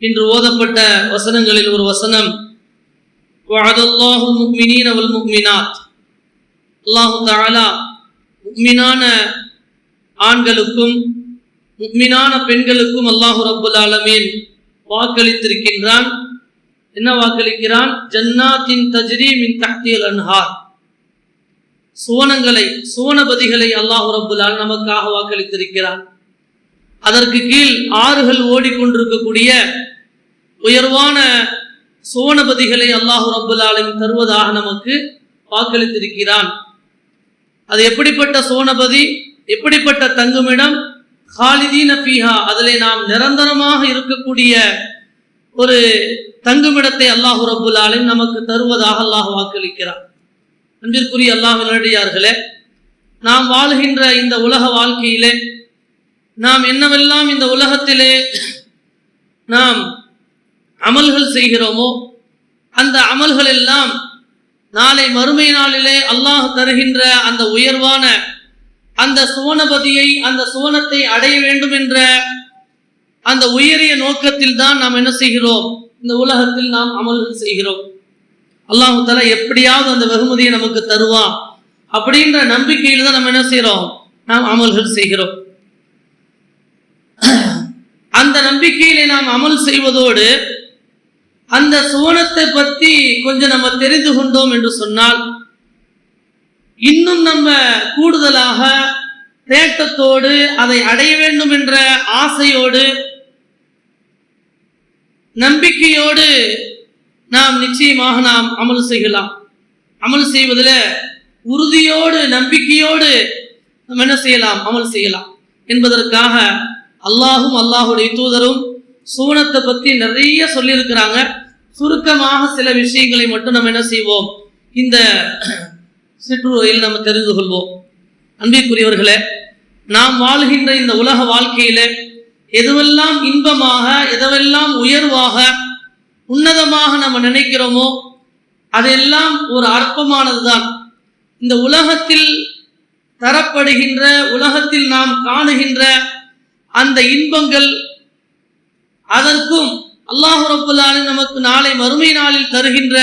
இன்று ஓதப்பட்ட வசனங்களில் ஒரு வசனம் வஅதல்லாஹு முக்மினீன வல் முக்மினாத். அல்லாஹு தஆலா முக்மினான ஆண்களுக்கும் முக்மினான பெண்களுக்கும் அல்லாஹு ரப்புல் ஆலமீன் வாக்களித்திருக்கின்றான். என்ன வாக்களிக்கிறான்? ஜன்னாத்தின் தஜ்ரி மின் தஹ்தில் அன்ஹார். சுவனங்களை சுவனபதிகளை அல்லாஹு ரப்புல்லால் நமக்காக வாக்களித்திருக்கிறான். அதற்கு கீழ் ஆறுகள் ஓடிக்கொண்டிருக்கக்கூடிய உயர்வான சுவனபதிகளை அல்லாஹு ரபுல்லாலும் தருவதாக நமக்கு வாக்களித்திருக்கிறான். அது எப்படிப்பட்ட சோனபதி எப்படிப்பட்ட தங்குமிடம்? ஹாலிதீன பீஹா அதிலே நாம் நிரந்தரமாக இருக்கக்கூடிய ஒரு தங்குமிடத்தை அல்லாஹு ரப்புல் நமக்கு தருவதாக அல்லாஹ் வாக்களிக்கிறார் அன்பிற்குரிய அல்லாஹ் நல்லடியார்களே நாம் வாழ்கின்ற இந்த உலக வாழ்க்கையிலே நாம் என்னவெல்லாம் இந்த உலகத்திலே நாம் அமல்கள் செய்கிறோமோ அந்த அமல்கள் எல்லாம் நாளை மறுமை நாளிலே அல்லாஹ் தருகின்ற அந்த உயர்வான அந்த சுவனபதியை அந்த சுவனத்தை அடைய வேண்டும் என்ற அந்த உயரிய நோக்கத்தில் தான் நாம் என்ன செய்கிறோம்? இந்த உலகத்தில் நாம் அமல்கள் செய்கிறோம். அல்லாஹு தலா எப்படியாவது அந்த வெகுமதியை நமக்கு தருவான் அப்படின்ற நம்பிக்கையில் தான் நம்ம என்ன செய்கிறோம் நாம் அமல்கள் செய்கிறோம். அந்த நம்பிக்கையிலே நாம் அமல் செய்வதோடு அந்த சுவனத்தை பத்தி கொஞ்சம் நம்ம தெரிந்து கொண்டோம் என்று சொன்னால் இன்னும் நம்ம கூடுதலாக தேட்டத்தோடு அதை அடைய வேண்டும் என்ற ஆசையோடு நம்பிக்கையோடு நாம் நிச்சயமாக நாம் அமல் செய்யலாம். அமல் செய்வதில் உறுதியோடு நம்பிக்கையோடு நம்ம என்ன செய்யலாம்? அமல் செய்யலாம். என்பதற்காக அல்லாஹும் அல்லாஹுடைய தூதரும் சூனத்தை பத்தி நிறைய சொல்லியிருக்கிறாங்க. சுருக்கமாக சில விஷயங்களை மட்டும் நம்ம என்ன செய்வோம்? இந்த சிற்றுரையில் நம்ம தெரிந்து கொள்வோம். அன்பிற்குரியவர்களே நாம் வாழ்கின்ற இந்த உலக வாழ்க்கையில எதுவெல்லாம் இன்பமாக எதுவெல்லாம் உயர்வாக உன்னதமாக நம்ம நினைக்கிறோமோ அதெல்லாம் ஒரு அற்பமானது தான் இந்த உலகத்தில் தரப்படுகின்ற உலகத்தில் நாம் காணுகின்ற அந்த இன்பங்கள் அதற்கும் அல்லாஹு ரப்புல்லாலே நமக்கு நாளை மறுமை நாளில் தருகின்ற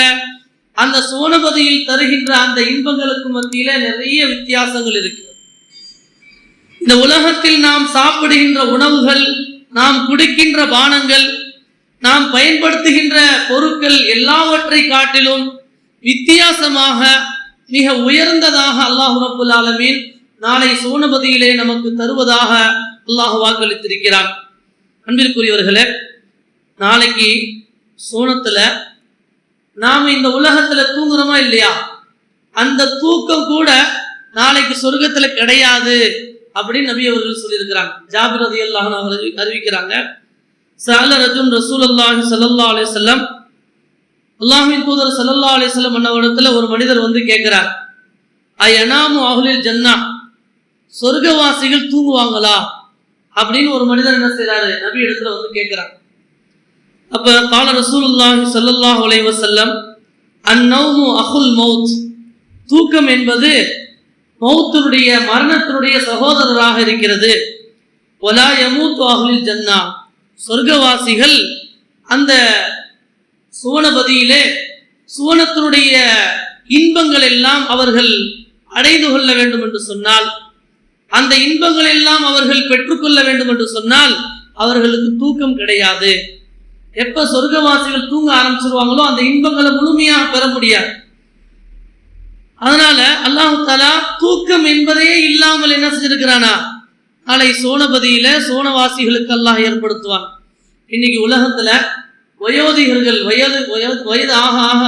அந்த சோனபதியில் தருகின்ற அந்த இன்பங்களுக்கு மத்தியில நிறைய வித்தியாசங்கள் இருக்கு இந்த உலகத்தில் நாம் சாப்பிடுகின்ற உணவுகள் நாம் குடிக்கின்ற பானங்கள் நாம் பயன்படுத்துகின்ற பொருட்கள் எல்லாவற்றை காட்டிலும் வித்தியாசமாக மிக உயர்ந்ததாக அல்லாஹு ரபுல் ஆலமீன் நாளை சோனபதியிலே நமக்கு தருவதாக அல்லாஹ் வாக்களித்திருக்கிறான். அன்பிற்குரியவர்களே நாளைக்கு சோனத்துல நாம இந்த உலகத்துல தூங்குறோமா இல்லையா? அந்த தூக்கம் கூட நாளைக்கு சொர்க்கத்துல கிடையாது அப்படின்னு நபி அவர்கள் சொல்லியிருக்கிறாங்க. ஜாபிர் ரதி அவர்கள் அறிவிக்கிறாங்க. சால ரஜுன் ரசூல் அல்லாஹி சல்லா அலிசல்லம் அல்லாஹின் தூதர் சல்லா அலி சொல்லம் அன்னவரிடத்துல ஒரு மனிதர் வந்து கேட்கிறார் அயனாமு அஹ்லில் ஜன்னா? சொர்க்கவாசிகள் தூங்குவாங்களா? அப்படின்னு ஒரு மனிதர் என்ன செய்யறாரு நபி இடத்துல வந்து கேட்கிறாங்க அப்ப கால ரசூலுல்லாஹி ஸல்லல்லாஹு அலைஹி வஸல்லம் அந்நௌமு அஹுல் மௌத். தூக்கம் என்பது மௌத்தினுடைய மரணத்தினுடைய சகோதரராக இருக்கிறது. ஒலா யமூத் அஹுலில் ஜன்னா. சொர்க்கவாசிகள் அந்த சுவனபதியிலே சுவனத்தினுடைய இன்பங்கள் எல்லாம் அவர்கள் அடைந்து கொள்ள வேண்டும் என்று சொன்னால் அந்த இன்பங்கள் எல்லாம் அவர்கள் பெற்றுக்கொள்ள வேண்டும் என்று சொன்னால் அவர்களுக்கு தூக்கம் கிடையாது. எப்ப சொர்க்கவாசிகள் தூங்க ஆரம்பிச்சிருவாங்களோ அந்த இன்பங்களை முழுமையாக பெற முடியாது. அதனால அல்லாஹு தாலா தூக்கம் என்பதையே இல்லாமல் என்ன செஞ்சிருக்கிறானா? நாளை சோனபதியில சோனவாசிகளுக்கு அல்லாஹ் ஏற்படுத்துவான். இன்னைக்கு உலகத்துல வயோதிகர்கள் வயது வயது வயது ஆக ஆக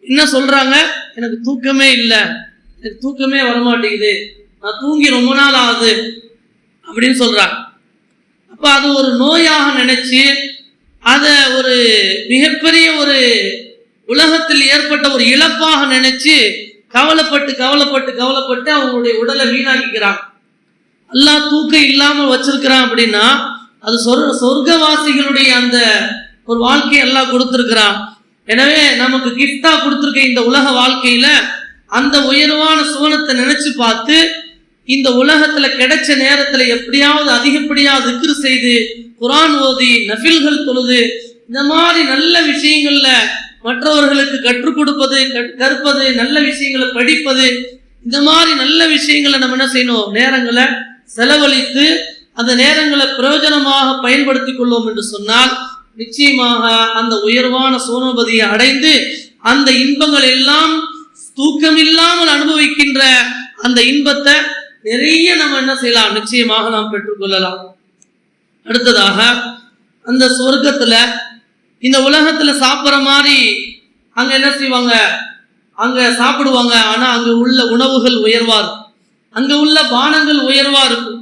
என்ன சொல்றாங்க? எனக்கு தூக்கமே இல்லை. எனக்கு தூக்கமே வரமாட்டேங்குது. நான் தூங்கி ரொம்ப நாள் ஆகுது அப்படின்னு சொல்கிறாங்க அப்போ அது ஒரு நோயாக நினச்சி அதை ஒரு மிகப்பெரிய ஒரு உலகத்தில் ஏற்பட்ட ஒரு இழப்பாக நினச்சி கவலைப்பட்டு கவலைப்பட்டு கவலைப்பட்டு அவங்களுடைய உடலை வீணாக்கிக்கிறாங்க. அல்லாஹ் தூக்கம் இல்லாமல் வச்சிருக்கிறான் அப்படின்னா அது சொர் சொர்க்கவாசிகளுடைய அந்த ஒரு வாழ்க்கையை எல்லாம் கொடுத்துருக்கிறான். எனவே நமக்கு கிஃப்டா கொடுத்துருக்க இந்த உலக வாழ்க்கையில அந்த உயர்வான சுவனத்தை நினைச்சு பார்த்து இந்த உலகத்துல கிடைச்ச நேரத்துல எப்படியாவது அதிகப்படியா திக்ரு செய்து குரான் ஓதி நஃபில்கள் தொழுது இந்த மாதிரி நல்ல விஷயங்கள்ல மற்றவர்களுக்கு கற்றுக் கொடுப்பது கற்- கற்பது நல்ல விஷயங்களை படிப்பது இந்த மாதிரி நல்ல விஷயங்களை நம்ம என்ன செய்யணும்? நேரங்களை செலவழித்து அந்த நேரங்களை பிரயோஜனமாக பயன்படுத்திக் கொள்வோம் என்று சொன்னால் நிச்சயமாக அந்த உயர்வான சோனபதியை அடைந்து அந்த இன்பங்கள் எல்லாம் தூக்கம் இல்லாமல் அனுபவிக்கின்ற அந்த இன்பத்தை நிறைய நம்ம என்ன செய்யலாம்? நிச்சயமாக நாம் பெற்றுக்கொள்ளலாம் அடுத்ததாக அந்த சொர்க்கத்தில் இந்த உலகத்தில் சாப்பிட்ற மாதிரி அங்கே என்ன செய்வாங்க? அங்கே சாப்பிடுவாங்க. ஆனால் அங்கே உள்ள உணவுகள் உயர்வாக இருக்கும். உள்ள பானங்கள் உயர்வாக இருக்கும்.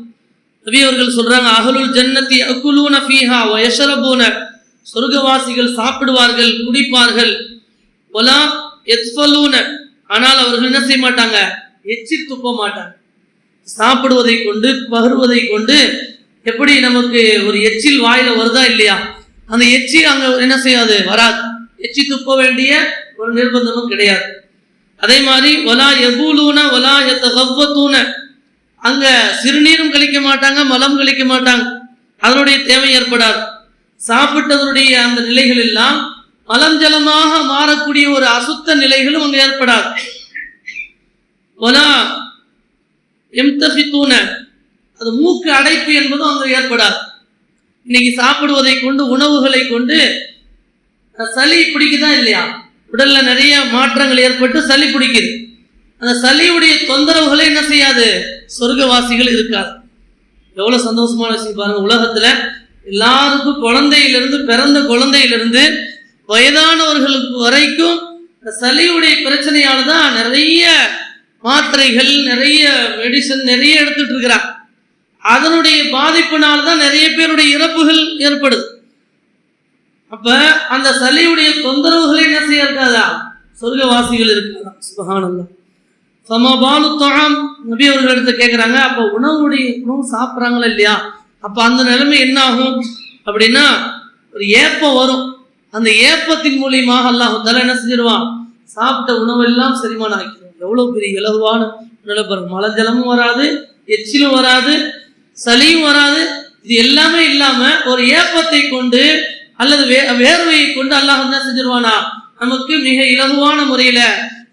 நபி அவர்கள் சொல்கிறாங்க அகலுல் ஜன்னத்தி அக்குலூன ஃபீஹா வயஷரபூன சொர்க்கவாசிகள் சாப்பிடுவார்கள் குடிப்பார்கள். ஒலா எத்ஃபலூன ஆனால் அவர்கள் என்ன செய்ய மாட்டாங்க? எச்சி துப்ப மாட்டாங்க. சாப்பிடுவதை கொண்டு பகிர்வதை கொண்டு எப்படி நமக்கு ஒரு எச்சில் வாயில வருதா இல்லையா? அந்த எச்சி அங்க என்ன செய்யாது? வராது. எச்சி துப்ப வேண்டிய ஒரு நிர்பந்தமும் கிடையாது. அதே மாதிரி ஒலா எபூலூன ஒலா எத்தூன அங்க சிறுநீரும் கழிக்க மாட்டாங்க மலம் கழிக்க மாட்டாங்க. அதனுடைய தேவை ஏற்படாது. சாப்பிட்டதனுடைய அந்த நிலைகள் எல்லாம் மலம் ஜலமாக மாறக்கூடிய ஒரு அசுத்த நிலைகளும் அங்கு ஏற்படாது. ஒலா எம்தூன அது மூக்கு அடைப்பு என்பதும் அங்கு ஏற்படாது. இன்னைக்கு சாப்பிடுவதை கொண்டு உணவுகளை கொண்டு சளி பிடிக்குதா இல்லையா? உடல்ல நிறைய மாற்றங்கள் ஏற்பட்டு சளி பிடிக்குது. அந்த சளியுடைய தொந்தரவுகளை என்ன செய்யாது? சொர்க்கவாசிகள் இருக்காது. எவ்வளவு சந்தோஷமான விஷயம் பாருங்க. உலகத்துல எல்லாருக்கும் குழந்தையிலிருந்து பிறந்த குழந்தையிலிருந்து வயதானவர்களுக்கு வரைக்கும் சளியுடைய பிரச்சனையால தான் நிறைய மாத்திரைகள் நிறைய மெடிசன் நிறைய எடுத்துட்டு இருக்கிறான். அதனுடைய பாதிப்பினால் தான் நிறைய பேருடைய இறப்புகள் ஏற்படுது. அப்ப அந்த சளியுடைய தொந்தரவுகளை என்ன செய்ய இருக்காதா? சொர்க்கவாசிகள் இருக்காதா சுபகானந்தம் சமபாலு தொழாம் நபி அவர்கள் எடுத்து கேட்குறாங்க அப்போ உணவுடைய உணவு சாப்பிட்றாங்களா இல்லையா? அப்போ அந்த நிலைமை என்ன ஆகும் அப்படின்னா ஒரு ஏப்பம் வரும். அந்த ஏப்பத்தின் மூலியமாக அல்லாஹ் தலை என்ன செஞ்சிருவான்? சாப்பிட்ட உணவெல்லாம் செரிமானம் ஆக்கிடுவான் எவ்வளோ பெரிய இலகுவான நிலப்பரப்பு? மழை மலை ஜலமும் வராது எச்சிலும் வராது சளியும் வராது. இது எல்லாமே இல்லாம ஒரு ஏப்பத்தை கொண்டு அல்லது வே வேர்வையை கொண்டு அல்லாஹ் என்ன செஞ்சிருவானா? நமக்கு மிக இலகுவான முறையில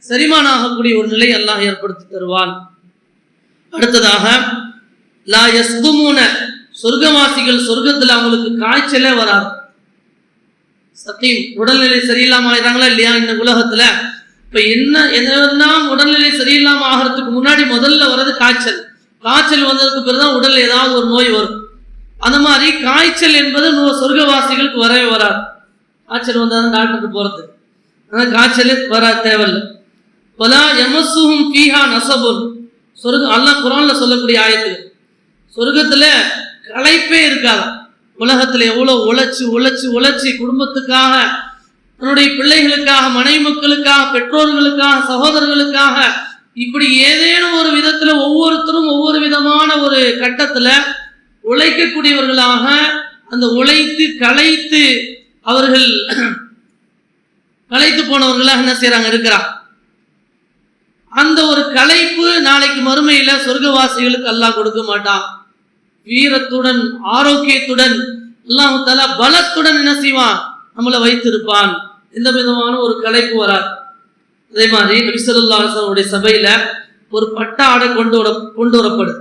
செரிமானம் ஆகக்கூடிய ஒரு நிலை அல்லாஹ் ஏற்படுத்தி தருவான். அடுத்ததாக லா யஸ்துமூன சொர்க்கவாசிகள் சொர்க்கத்துல அவங்களுக்கு காய்ச்சலே வராது. சத்தியம் உடல்நிலை சரியில்லாம ஆயிடுறாங்களா இல்லையா? இந்த உலகத்துல இப்ப என்ன எதெல்லாம் உடல்நிலை சரியில்லாம ஆகிறதுக்கு முன்னாடி முதல்ல வர்றது காய்ச்சல். காய்ச்சல் வந்ததுக்கு பிறகுதான் உடல் ஏதாவது ஒரு நோய் வரும். அந்த மாதிரி காய்ச்சல் என்பது நம்ம சொர்க்கவாசிகளுக்கு வரவே வராது. காய்ச்சல் வந்தாலும் டாக்டருக்கு போறது. ஆனால் காய்ச்சல் வர தேவையில்லை. பலா எமசுகும் ஃபீஹா நசபுன் சொர்க்கம் அல்லாஹ் குரான்ல சொல்லக்கூடிய ஆயத்து. சொர்க்கத்துல களைப்பே இருக்காது உலகத்துல எவ்வளவு உழைச்சு உழைச்சு உழைச்சி குடும்பத்துக்காக தன்னுடைய பிள்ளைகளுக்காக மனைவி மக்களுக்காக பெற்றோர்களுக்காக சகோதரர்களுக்காக இப்படி ஏதேனும் ஒரு விதத்துல ஒவ்வொருத்தரும் ஒவ்வொரு விதமான ஒரு கட்டத்துல உழைக்கக்கூடியவர்களாக அந்த உழைத்து களைத்து அவர்கள் களைத்து போனவர்களாக என்ன செய்யறாங்க இருக்கிறாங்க. அந்த ஒரு களைப்பு நாளைக்கு மறுமையில சொர்க்கவாசிகளுக்கு அல்லாஹ் கொடுக்க மாட்டான். வீரத்துடன் ஆரோக்கியத்துடன் எல்லாம் தலா பலத்துடன் என்ன செய்வான்? நம்மளை வைத்திருப்பான். எந்த விதமான ஒரு கலைப்பு வராது அதே மாதிரி நபிசல்லாசனுடைய சபையில ஒரு பட்டு ஆடை கொண்டு வர கொண்டு வரப்படுது.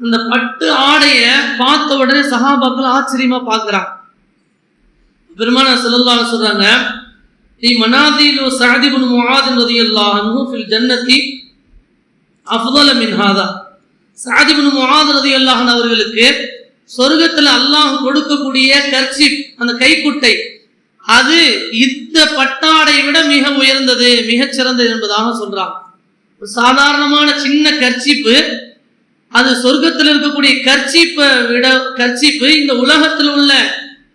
அந்த பட்டு ஆடைய பார்த்த உடனே சகாபாக்கள் ஆச்சரியமா பார்க்கிறான் பெருமான செல்லல்லாக சொல்றாங்க நீ மனாதீலு சஅதிபுன் முஆதின் ரலியல்லாஹு அன்ஹு ஃபில் ஜன்னத்தி அஃதல மின் ஹாதா. சஅதிபுன் முஆத் ரலியல்லாஹு அவர்களுக்கு சொர்க்கத்தில் அல்லாஹ் கொடுக்கக்கூடிய கர்ச்சிப் அந்த கைக்குட்டை அது இந்த பட்டாடை விட மிக உயர்ந்தது மிகச் சிறந்தது என்பதாக சொல்றாங்க. ஒரு சாதாரணமான சின்ன கர்ச்சிப்பு அது சொர்க்கத்தில் இருக்கக்கூடிய கர்ச்சிப்பை விட கர்ச்சிப்பு இந்த உலகத்தில் உள்ள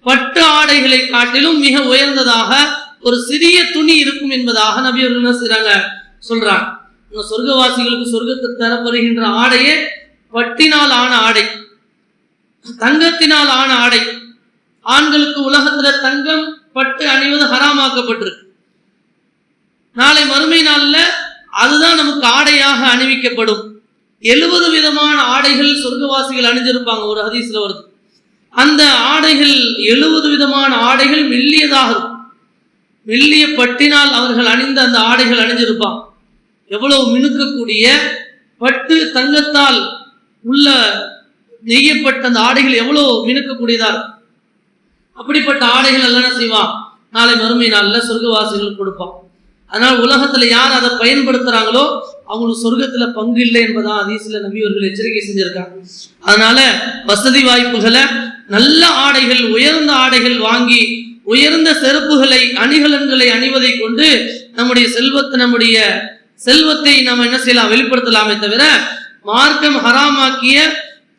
பட்டு ஆடைகளை காட்டிலும் மிக உயர்ந்ததாக ஒரு சிறிய துணி இருக்கும் என்பதாக நபி அவர்கள் செய்றாங்க? சொல்றாங்க. இந்த சொர்க்கவாசிகளுக்கு சொர்க்கத்தில் தரப்படுகின்ற ஆடையே பட்டினால் ஆன ஆடை தங்கத்தினால் ஆன ஆடை. ஆண்களுக்கு உலகத்துல தங்கம் பட்டு அணிவது ஹராமாக்கப்பட்டிருக்கு. நாளை மறுமை நாளில் அதுதான் நமக்கு ஆடையாக அணிவிக்கப்படும். எழுபது விதமான ஆடைகள் சொர்க்கவாசிகள் அணிஞ்சிருப்பாங்க ஒரு ஹதீஸ்ல வருது. அந்த ஆடைகள் எழுபது விதமான ஆடைகள் மெல்லியதாக இருக்கும். மெல்லிய பட்டினால் அவர்கள் அணிந்த அந்த ஆடைகள் அணிஞ்சிருப்பாங்க. எவ்வளவு மினுக்கக்கூடிய பட்டு தங்கத்தால் உள்ள நெய்யப்பட்ட அந்த ஆடைகள் எவ்வளவு மினுக்கக்கூடியதாக இருக்கும். அப்படிப்பட்ட ஆடைகள் எல்லாம் என்ன செய்வான் நாளை மறுமை நாளில் சொர்க்கவாசிகள் கொடுப்பான் அதனால் உலகத்தில் யார் அதை பயன்படுத்துகிறாங்களோ அவங்களுக்கு சொர்க்கத்தில் பங்கு இல்லை என்பதான் அதீசில நபி எச்சரிக்கை செஞ்சுருக்காங்க. அதனால வசதி வாய்ப்புகளை நல்ல ஆடைகள் உயர்ந்த ஆடைகள் வாங்கி உயர்ந்த செருப்புகளை அணிகலன்களை அணிவதை கொண்டு நம்முடைய செல்வத்தை நம்முடைய செல்வத்தை நம்ம என்ன செய்யலாம் வெளிப்படுத்தலாமே தவிர மார்க்கம் ஹராமாக்கிய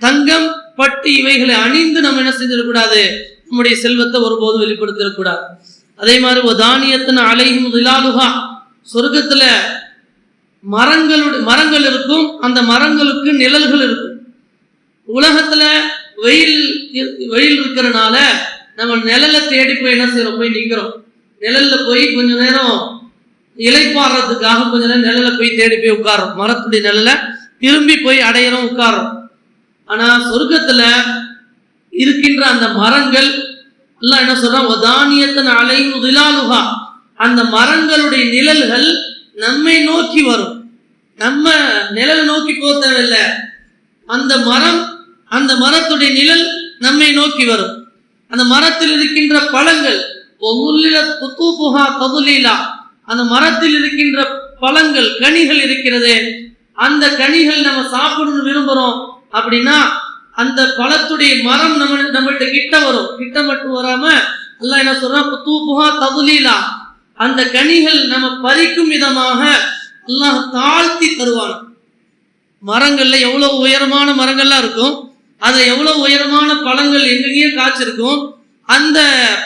தங்கம் பட்டு இவைகளை அணிந்து நம்ம என்ன செஞ்சிடக்கூடாது நம்முடைய செல்வத்தை ஒருபோதும் வெளிப்படுத்திடக்கூடாது. அதே மாதிரி ஒரு தானியத்தின் அலையும் விலாலுகா சொர்க்கத்தில் மரங்களுடைய மரங்கள் இருக்கும் அந்த மரங்களுக்கு நிழல்கள் இருக்கும். உலகத்தில் வெயில் இரு- வெயில் இருக்கிறனால நம்ம நிழலை தேடி போய் என்ன செய்யறோம் போய் நிற்கிறோம் நிழலில் போய் கொஞ்ச நேரம் இலைப்பாடுறதுக்காக கொஞ்ச நேரம் நிழலில் போய் தேடி போய் உட்காரோம் மரத்துடைய நிழலை திரும்பி போய் அடையிறோம் உட்காரோம் ஆனால் சொர்க்கத்தில் இருக்கின்ற அந்த மரங்கள் எல்லாம் என்ன சொல்றான்? தானியத்தின் அலை முதலாலுகா அந்த மரங்களுடைய நிழல்கள் நம்மை நோக்கி வரும். நம்ம நிழல் நோக்கி போக அந்த மரம் அந்த மரத்துடைய நிழல் நம்மை நோக்கி வரும். அந்த மரத்தில் இருக்கின்ற பழங்கள் ஒமுல்லில குத்தூபுகா அந்த மரத்தில் இருக்கின்ற பழங்கள் கனிகள் இருக்கிறது அந்த கனிகள் நம்ம சாப்பிடணும்னு விரும்புறோம் அப்படின்னா அந்த பழத்துடைய மரம் நம்ம நம்மள்கிட்ட கிட்ட வரும். கிட்ட மட்டும் வராம எல்லாம் என்ன சொல்றான்? தூபுகா தகுலீலா அந்த கனிகள் நம்ம பறிக்கும் விதமாக எல்லாம் தாழ்த்தி தருவான். மரங்கள்ல எவ்வளவு உயரமான மரங்கள்லாம் இருக்கும்? அதுல எவ்வளவு உயரமான பழங்கள் எங்கெங்கேயோ காய்ச்சிருக்கும்? அந்த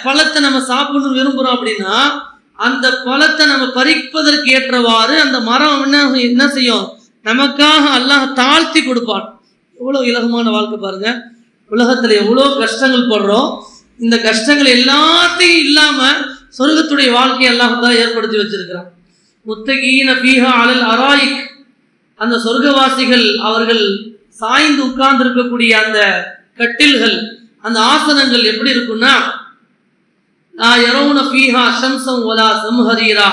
பழத்தை நம்ம சாப்பிடணும் விரும்புறோம் அப்படின்னா அந்த பழத்தை நம்ம பறிப்பதற்கு ஏற்றவாறு அந்த மரம் என்ன என்ன செய்யும்? நமக்காக அல்லாஹ் தாழ்த்தி கொடுப்பான். எவ்வளோ இலகுமான வாழ்க்கை பாருங்க. உலகத்தில் எவ்வளோ கஷ்டங்கள் படுறோம். இந்த கஷ்டங்கள் எல்லாத்தையும் இல்லாமல் சொர்க்கத்துடைய வாழ்க்கையெல்லாம் தான் ஏற்படுத்தி வச்சிருக்கிறான். முத்தகீன பீஹா அலல் அராயிக். அந்த சொர்க்கவாசிகள் அவர்கள் சாய்ந்து உட்கார்ந்து இருக்கக்கூடிய அந்த கட்டில்கள் அந்த ஆசனங்கள் எப்படி இருக்கும்னா நான் இரவுன பீஹா சம்சம் ஒலா சம்ஹரீரா.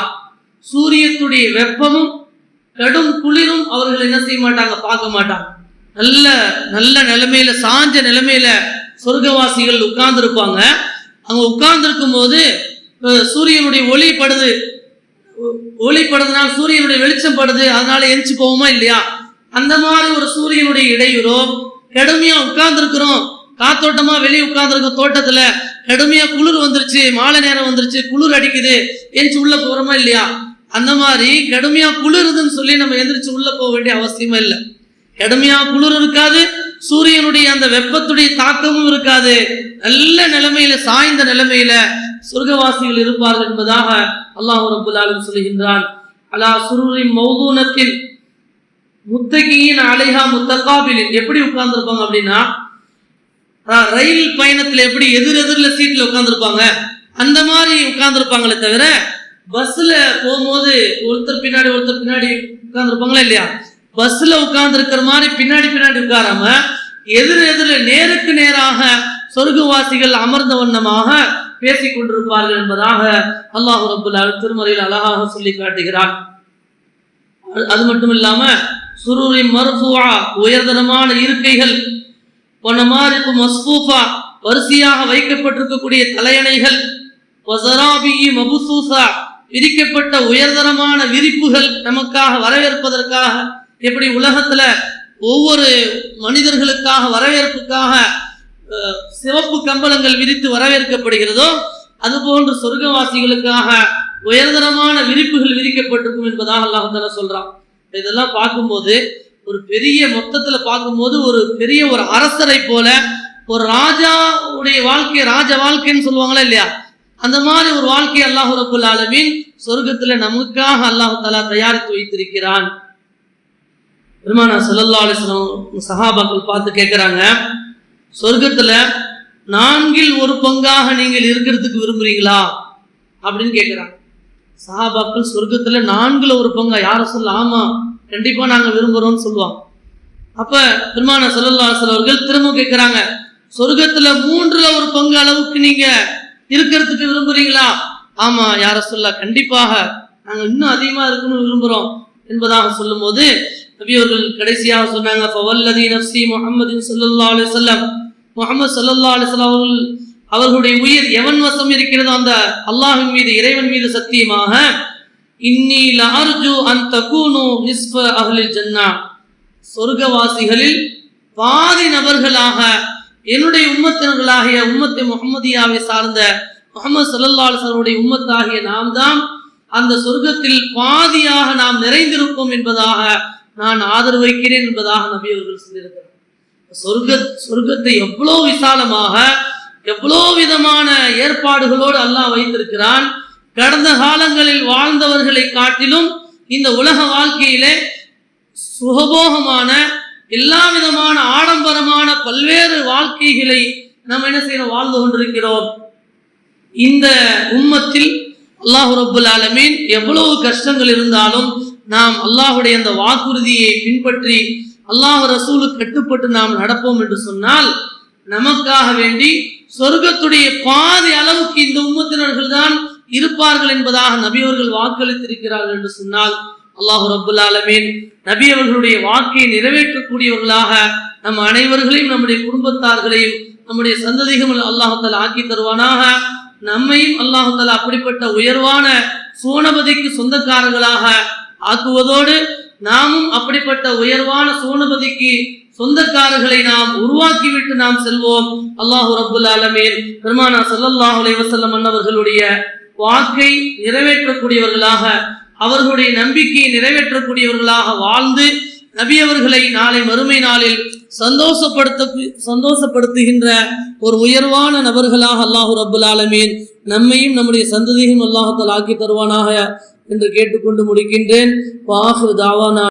சூரியத்துடைய வெப்பமும் கடும் குளிரும் அவர்கள் என்ன செய்ய மாட்டாங்க? பார்க்க மாட்டாங்க. நல்ல நல்ல நிலைமையில சாஞ்ச நிலைமையில சொர்க்கவாசிகள் உட்கார்ந்து இருப்பாங்க அங்க உட்கார்ந்து இருக்கும் போது சூரியனுடைய ஒளி படுது. ஒ- ஒளி படுதுனால் சூரியனுடைய வெளிச்சம் படுது. அதனால எரிச்சு போவோமா இல்லையா? அந்த மாதிரி ஒரு சூரியனுடைய இடையூறோ கடுமையா உட்கார்ந்து இருக்கிறோம் காத்தோட்டமா வெளியே உட்கார்ந்துருக்கோம் தோட்டத்துல கடுமையா குளிர் வந்துருச்சு மாலை நேரம் வந்துருச்சு குளிர் அடிக்குது. எந்திச்சு உள்ள போறோமா இல்லையா? அந்த மாதிரி கடுமையா குளிருதுன்னு சொல்லி நம்ம எந்திரிச்சு உள்ள போக வேண்டிய அவசியமே இல்லை. கடுமையா குளிர் இருக்காது சூரியனுடைய அந்த வெப்பத்துடைய தாக்கமும் இருக்காது. நல்ல நிலைமையில சாய்ந்த நிலைமையில சொர்க்கவாசிகள் இருப்பார்கள் என்பதாக அல்லாஹ் ரபுல்லாலும் சொல்லுகின்றான். அலா சுருரின் மௌதூனத்தில் முத்தகியின் அலைஹா முத்தகாபிலின். எப்படி உட்கார்ந்துருப்பாங்க அப்படின்னா ரயில் பயணத்துல எப்படி எதிர் எதிரில் சீட்ல உட்கார்ந்துருப்பாங்க? அந்த மாதிரி உட்கார்ந்துருப்பாங்களே தவிர பஸ்ல போகும்போது ஒருத்தர் பின்னாடி ஒருத்தர் பின்னாடி உட்கார்ந்துருப்பாங்களா இல்லையா? பஸ்ல உட்கார்ந்து இருக்கிற மாதிரி பின்னாடி பின்னாடி உட்காராம எதிர் எதிரில் நேருக்கு நேராக சொர்க்கவாசிகள் அமர்ந்த வண்ணமாக பேசிக் கொண்டிருப்பார்கள் என்பதாக அல்லாஹ் ரபுல் திருமறையில் அழகாக சொல்லி காட்டுகிறார் அது- அது மட்டும் இல்லாம சுருரி மர்ஃபுஆ உயர்தரமான இருக்கைகள் பொன்னமாரிப்பு மஸ்பூஃபா வரிசையாக வைக்கப்பட்டிருக்கக்கூடிய தலையணைகள் மபுசூசா விரிக்கப்பட்ட உயர்தரமான விரிப்புகள் நமக்காக வரவேற்பதற்காக எப்படி உலகத்துல ஒவ்வொரு மனிதர்களுக்காக வரவேற்புக்காக சிவப்பு கம்பளங்கள் விரித்து வரவேற்கப்படுகிறதோ அதுபோன்று சொர்க்கவாசிகளுக்காக உயர்தரமான விரிப்புகள் விரிக்கப்பட்டிருக்கும் என்பதாக அல்லாஹ் சொல்றான். இதெல்லாம் பார்க்கும்போது ஒரு பெரிய மொத்தத்துல பார்க்கும்போது ஒரு பெரிய ஒரு அரசரை போல ஒரு ராஜாவுடைய வாழ்க்கை ராஜ வாழ்க்கைன்னு சொல்லுவாங்களா இல்லையா? அந்த மாதிரி ஒரு வாழ்க்கை அல்லாஹு ரபுல் ஆலமின் சொர்க்கத்துல நமக்காக அல்லாஹு தலா தயாரித்து வைத்திருக்கிறான். பெருமான சல்லல்லா அலைஹி சஹாபாக்கள் பார்த்து கேட்குறாங்க சொர்க்கத்தில் நான்கில் ஒரு பங்காக நீங்கள் இருக்கிறதுக்கு விரும்புகிறீங்களா அப்படின்னு கேட்குறாங்க சஹாபாக்கள் சொர்க்கத்தில் நான்கில் ஒரு பங்கா? யாரை சொல்ல ஆமா கண்டிப்பாக நாங்கள் விரும்புகிறோம்னு சொல்லுவாங்க. அப்போ பெருமான சல்லல்லா அவர்கள் திரும்ப கேட்குறாங்க சொர்க்கத்தில் மூன்றில் ஒரு பங்கு அளவுக்கு நீங்கள் இருக்கிறதுக்கு விரும்புகிறீங்களா ஆமா யார சொல்ல கண்டிப்பாக நாங்கள் இன்னும் அதிகமாக இருக்கணும்னு விரும்புகிறோம் என்பதாக சொல்லும்போது நபியவர்கள் கடைசியாக சொன்னாங்க ஃபவல்லதி நஃப்சி முகமது ஸல்லல்லாஹு அலைஹி வஸல்லம். முஹம்மது அவர்கள் அவர்களுடைய உயிர் எவன் வசம் இருக்கிறதோ அந்த அல்லாஹின் மீது இறைவன் மீது சத்தியமாக இன்னி லஅர்ஜு அன் தகூனு நிஸ்ஃப அகலில் ஜன்னா. சொர்க்கவாசிகளில் பாதி நபர்களாக என்னுடைய உம்மத்தினர்களாகிய உம்மத்தை முகமதியாவை சார்ந்த முகமது சல்லல்லாஹு அலைஹி உம்மத்தாகிய நாம் தான் அந்த சொர்க்கத்தில் பாதியாக நாம் நிறைந்திருப்போம் என்பதாக நான் ஆதரவு வைக்கிறேன் என்பதாக நபி அவர்கள் சொல்லியிருக்கிறார். சொர்க்க சொர்க்கத்தை எவ்வளோ விசாலமாக எவ்வளோ விதமான ஏற்பாடுகளோடு அல்லாஹ் வைத்திருக்கிறான். கடந்த காலங்களில் வாழ்ந்தவர்களை காட்டிலும் இந்த உலக வாழ்க்கையிலே சுகபோகமான எல்லா விதமான ஆடம்பரமான பல்வேறு வாழ்க்கைகளை நாம் என்ன செய்யணும் வாழ்ந்து கொண்டிருக்கிறோம். இந்த உம்மத்தில் அல்லாஹு ரபுல் ஆலமீன் எவ்வளவு கஷ்டங்கள் இருந்தாலும் நாம் அல்லாஹுடைய அந்த வாக்குறுதியை பின்பற்றி அல்லாஹ் ரசூலுக்கு கட்டுப்பட்டு நாம் நடப்போம் என்று சொன்னால் நமக்காக வேண்டி சொர்க்கத்துடைய பாதி அளவுக்கு இந்த உம்மத்தினர்கள் தான் இருப்பார்கள் என்பதாக நபி அவர்கள் வாக்களித்திருக்கிறார்கள் என்று சொன்னால் அல்லாஹ் ரபுல் ஆலமீன் நபி அவர்களுடைய வாக்கை நிறைவேற்றக்கூடியவர்களாக நம் அனைவர்களையும் நம்முடைய குடும்பத்தார்களையும் நம்முடைய சந்ததிகள் அல்லாஹால ஆக்கி தருவானாக. நம்மையும் அல்லாஹால அப்படிப்பட்ட உயர்வான சோனபதிக்கு சொந்தக்காரர்களாக ஆக்குவதோடு நாமும் அப்படிப்பட்ட உயர்வான சோனுபதிக்கு சொந்தக்காரர்களை நாம் உருவாக்கிவிட்டு நாம் செல்வோம். அல்லாஹு ரபுல் ஆலமீன். பெருமானா ஸல்லல்லாஹு அலைவசல்லம் அன்னவர்களுடைய வாக்கை நிறைவேற்றக்கூடியவர்களாக அவர்களுடைய நம்பிக்கையை நிறைவேற்றக்கூடியவர்களாக வாழ்ந்து நபி அவர்களை நாளை மறுமை நாளில் சந்தோஷப்படுத்த சந்தோஷப்படுத்துகின்ற ஒரு உயர்வான நபர்களாக அல்லாஹு ரப்புல் ஆலமீன் நம்மையும் நம்முடைய சந்ததியும் அல்லாஹத்தால் ஆக்கி தருவானாக என்று கேட்டுக்கொண்டு முடிக்கின்றேன். வாஹு தாவானா.